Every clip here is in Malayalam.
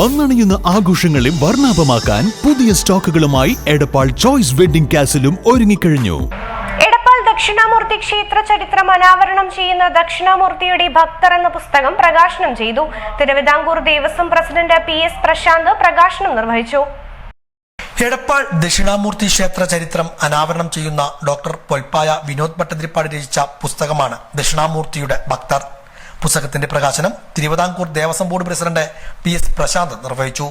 വന്നണിയുന്ന ആഘോഷങ്ങളെ വർണാഭമാക്കാൻ പുതിയ സ്റ്റോക്കുകളുമായി എടപ്പാൾ ചോയ്സ് വെഡിംഗ് കാസിലും ഒരുങ്ങിക്കഴിഞ്ഞു. എടപ്പാൾ ദക്ഷിണാമൂർത്തി ക്ഷേത്ര ചരിത്രം അനാവരണം ചെയ്യുന്ന ദക്ഷിണാമൂർത്തിയുടെ ഭക്തർ എന്ന പുസ്തകം പ്രകാശനം ചെയ്തു. Thiruvithamkoor Devaswom president P S Prashanth പ്രകാശനം നിർവഹിച്ചു. എടപ്പാൾ ദക്ഷിണാമൂർത്തി ക്ഷേത്ര ചരിത്രം അനാവരണം ചെയ്യുന്ന ഡോക്ടർ പൊൽപ്പായ വിനോദ് ഭട്ടതിരിപ്പാട് രചിച്ച പുസ്തകമാണ് ദക്ഷിണാമൂർത്തിയുടെ ഭക്തർ. പുസ്തകത്തിന്റെ പ്രകാശനം Thiruvithamkoor Devaswom board president P S Prashanth നിർവഹിച്ചു.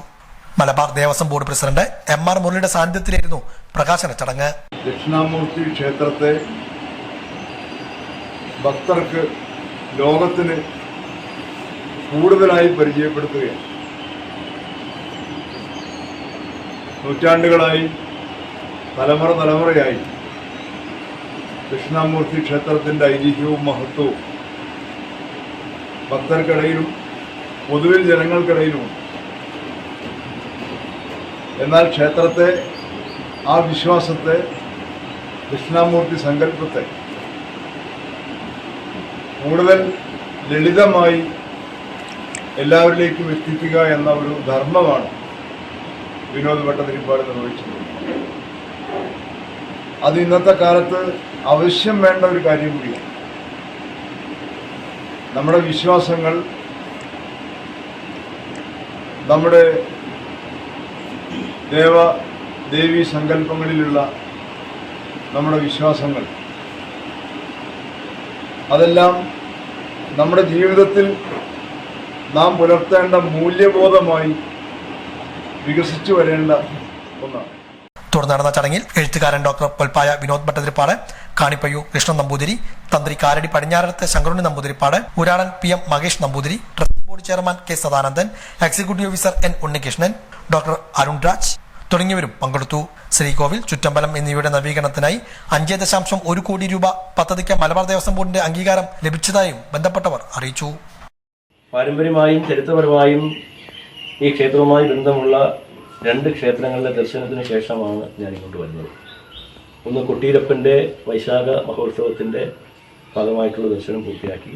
Malabar Devaswom board president M R മുരളിയുടെ സാന്നിധ്യത്തിലായിരുന്നു പ്രകാശന ചടങ്ങ്. ദക്ഷിണാമൂർത്തി ക്ഷേത്രത്തെ ഭക്തർക്ക് ലോകത്തിന് കൂടുതലായി പരിചയപ്പെടുത്തുകയാണ്. നൂറ്റാണ്ടുകളായി തലമുറ തലമുറയായി ദക്ഷിണാമൂർത്തി ക്ഷേത്രത്തിന്റെ ഐതിഹ്യവും മഹത്വവും ഭക്തർക്കിടയിലും പൊതുവിൽ ജനങ്ങൾക്കിടയിലുമുണ്ട് എന്നാൽ ക്ഷേത്രത്തെ ആ വിശ്വാസത്തെ ദക്ഷിണാമൂർത്തി സങ്കല്പത്തെ കൂടുതൽ ലളിതമായി എല്ലാവരിലേക്കും എത്തിക്കുക എന്ന ഒരു ധർമ്മമാണ് വിനോദ് ഭട്ടതിരിപ്പാട് നിർവഹിച്ചത് അത് ഇന്നത്തെ കാലത്ത് ആവശ്യം വേണ്ട ഒരു കാര്യം കൂടിയാണ്. നമ്മുടെ വിശ്വാസങ്ങൾ നമ്മുടെ ദേവ ദേവി സങ്കല്പങ്ങളിലുള്ള നമ്മുടെ വിശ്വാസങ്ങൾ. അതെല്ലാം നമ്മുടെ ജീവിതത്തിൽ നാം പുലർത്തേണ്ട മൂല്യബോധമായി വികസിച്ചു വരേണ്ട ഒന്നാണ്. തുടർന്ന് നടന്ന ചടങ്ങിൽ എഴുത്തുകാരൻ ഡോക്ടർ പൊൽപ്പായ വിനോദ് ഭട്ടതിരിപ്പാട് കാണിപ്പയ്യൂർ കൃഷ്ണൻ നമ്പൂതിരി തന്ത്രി Karadi പടിഞ്ഞാറത്തെ Sankarunni Namboothiripad Uradan P M Mahesh Namboothiri trust board chairman K Sadanandan executive officer N Unnikrishnan doctor Arun Raj തുടങ്ങിയവരും പങ്കെടുത്തു. ശ്രീകോവിൽ ചുറ്റമ്പലം എന്നിവയുടെ നവീകരണത്തിനായി അഞ്ച് ദശാംശം ഒരു കോടി രൂപ പദ്ധതിക്ക് മലബാർ ദേവസ്വം ബോർഡിന്റെ അംഗീകാരം ലഭിച്ചതായും ബന്ധപ്പെട്ടവർ അറിയിച്ചു. പാരമ്പര്യമായും ചരിത്രപരമായും ഈ ക്ഷേത്രവുമായി ബന്ധമുള്ള രണ്ട് ക്ഷേത്രങ്ങളുടെ ദർശനത്തിന് ശേഷമാണ് ഞാൻ ഇങ്ങോട്ട് വരുന്നത്. ഒന്ന് കൊട്ടിയിരപ്പന്റെ വൈശാഖ മഹോത്സവത്തിന്റെ ഭാഗമായിട്ടുള്ള ദർശനം പൂർത്തിയാക്കി.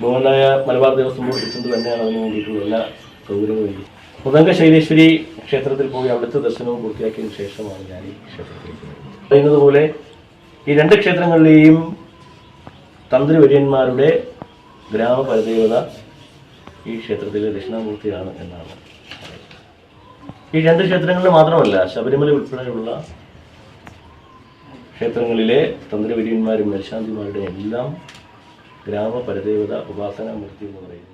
ബഹുമാനായ മലബാർ ദേവസ്വം ബോർഡ് പ്രസിഡന്റ് തന്നെയാണ് അതിന് വേണ്ടിയിട്ടുള്ള എല്ലാ സൗകര്യങ്ങളും വേണ്ടി മുതങ്ക ശൈലേശ്വരി ക്ഷേത്രത്തിൽ പോയി അവിടുത്തെ ദർശനവും പൂർത്തിയാക്കിയതിനു ശേഷമാണ് ഞാൻ ഈ ക്ഷേത്രത്തിൽ പറയുന്നത് പോലെ ഈ രണ്ട് ക്ഷേത്രങ്ങളിലെയും തന്ത്രിവര്യന്മാരുടെ ഗ്രാമപരദേവത ഈ ക്ഷേത്രത്തിലെ ദക്ഷിണാമൂർത്തിയാണ് എന്നാണ് ഈ രണ്ട് ക്ഷേത്രങ്ങളിൽ മാത്രമല്ല ശബരിമല ഉൾപ്പെടെയുള്ള ക്ഷേത്രങ്ങളിലെ തന്ത്രിവര്യന്മാരും മേൽശാന്തിമാരുടെ എല്ലാം ഗ്രാമപരദേവത ഉപാസനാമൂർത്തി എന്ന് പറയുന്നത്